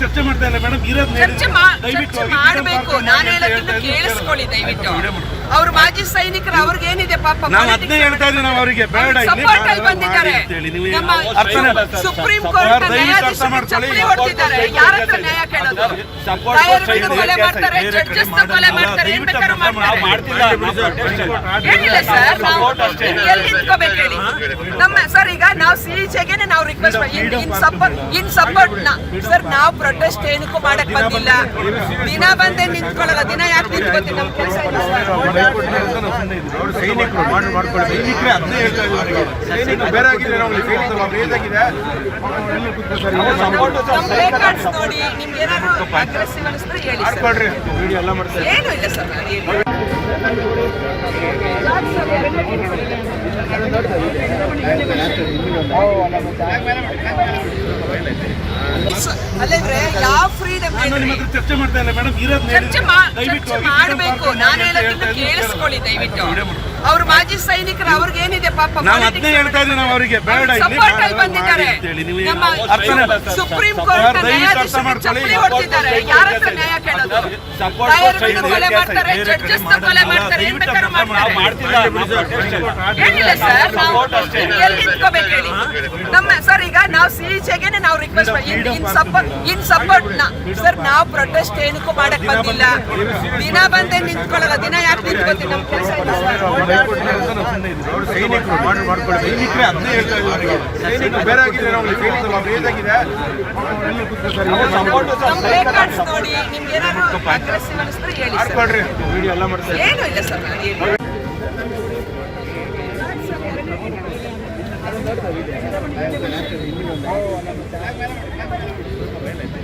ಚರ್ಚೆ ಮಾಡ್ತಾ ಇಲ್ಲ ಮೇಡಮ್ ಇರೋದ್ ಚರ್ಚೆ ಮಾಡಬೇಕು. ನಾನು ಹೇಳೋದನ್ನ. ಕೇಳಿಸ್ಕೊಳ್ಳಿ ದಯವಿಟ್ಟು. ಅವ್ರ ಮಾಜಿ ಸೈನಿಕರು ಅವ್ರಿಗೆ ಏನಿದೆ ಪಾಪ? ನಾವು ಅದನ್ನೇ ಹೇಳ್ತಾ ಇದ್ದೀವಿ ನಾವು ಅವರಿಗೆ ಬೇಡ ಸಪೋರ್ಟ್ ಅಲ್ಲಿ ಬಂದಿದ್ದಾರೆ. ನಮ್ಮ ಸುಪ್ರೀಂ ಕೋರ್ಟ್ ನ್ಯಾಯಾಧೀಶರು. ಚಪ್ಪಲಿ ಹೊಡೆದಿದ್ದಾರೆ ಯಾರ ಹತ್ರ ನ್ಯಾಯ ಕೇಳೋದು? ಕೊಲೆ ಮಾಡ್ತಾರೆ ಜಡ್ಜಸ್ ಕೊಲೆ ಮಾಡ್ತಾರೆ. ಏನ್ ಬೇಕಾದ್ರೂ ಮಾಡ್ತಾರೆ. ಏನಿಲ್ಲ ಸರ್ ನಾವು ಎಲ್ಲಿ ನಿಂತ್ಕೋಬೇಕು ಹೇಳಿ? ನಮ್ಮ ಸರ್ ಈಗ ನಾವು ಸಿಇಜೆಗೆ ನಾವು request in support in support sir ನಾವು ಪ್ರೊಟೆಸ್ಟ್ ಏನಕ್ಕೂ ಮಾಡಕ್ ಬಂದಿಲ್ಲ. ದಿನ ಬಂದೆ ನಿಂತ್ಕೊಳ್ಳಲ್ಲ. ದಿನ ಯಾಕೆ ನಿಂತ್ಕೊತೀನಿ ನಮ್ಮ ಕೆಲಸ ಇಲ್ಲ ಸರ್. ಕಾರ್ಡ್ಸ್ ನೋಡಿ ನಿಮ್ಗೆ ಏನಾದ್ರು ಅಗ್ರೆಸಿವ್ ಅನಿಸಿದ್ರೆ ಹೇಳಿ ಏನು ಇಲ್ಲ ಸರ್ ಯಾವ ಫ್ರೀಡಮ್ ಚರ್ಚೆ ಮಾಡ್ತಾ ಇಲ್ಲ ಮೇಡಮ್ ಚರ್ಚೆ ಮಾಡಬೇಕು ನಾನು ಹೇಳೋದನ್ನು. ಕೇಳಿಸ್ಕೊಳ್ಳಿ ದಯವಿಟ್ಟು. ಅವ್ರ ಮಾಜಿ ಸೈನಿಕರು ಅವ್ರಿಗೆ ಏನಿದೆ ಪಾಪ ನಾವು ಅದನ್ನೇ ಹೇಳ್ತಾ ಇದ್ದೀವಿ ನಾವು ಅವರಿಗೆ ಬೇಡ ಇಲ್ಲಿ ಸಪೋರ್ಟ್ ಅಲ್ಲಿ ಮಾಡಿ ಬಂದಿದ್ದಾರೆ ನಮ್ಮ ಸುಪ್ರೀಂ ಕೋರ್ಟ್ ನ್ಯಾಯಾಧೀಶ. ಚಪ್ಪಲಿ ಹೊಡೆದಿದ್ದಾರೆ. ಯಾರ ಹತ್ರ ನ್ಯಾಯ ಕೇಳೋದು? ಸೈಡ್ ಕೊಲೆ ಮಾಡ್ತಾರೆ ಜಡ್ಜಸ್ ಕೊಲೆ ಮಾಡ್ತಾರೆ ಏನ್ ಬೇಕಾದ್ರೂ ಮಾಡ್ತಾರೆ? ಏನಿಲ್ಲ ಸರ್ ನಾವು ಎಲ್ಲಿ ನಿಂತ್ಕೋಬೇಕು ಹೇಳಿ? ಸರ್ ಸಿ ಜೆಗೆ ನಾವು request in support in support sir ನಾವು ಪ್ರೊಟೆಸ್ಟ್ ಏನಕ್ಕೂ ಮಾಡಕ್ ಬಂದಿಲ್ಲ. ದಿನ ಬಂದೇ ನಿಂತ್ಕೊಳ್ಳಲ್ಲ. ದಿನ ಯಾಕೆ ನಿಂತ್ಕೊತೀವಿ ನಮ್ಮ ಕೆಲಸ ಸರ್. ನಾವು ಕಾರ್ಡ್ಸ್ ನೋಡಿ ನಿಮ್ಗೆ ಏನಾದ್ರು ಅಗ್ರೆಸಿವ್ ಅನಿಸಿದ್ರೆ ಹೇಳಿ ಏನು ಇಲ್ಲ ಸರ್ ನಾನು ಹೇಳಿ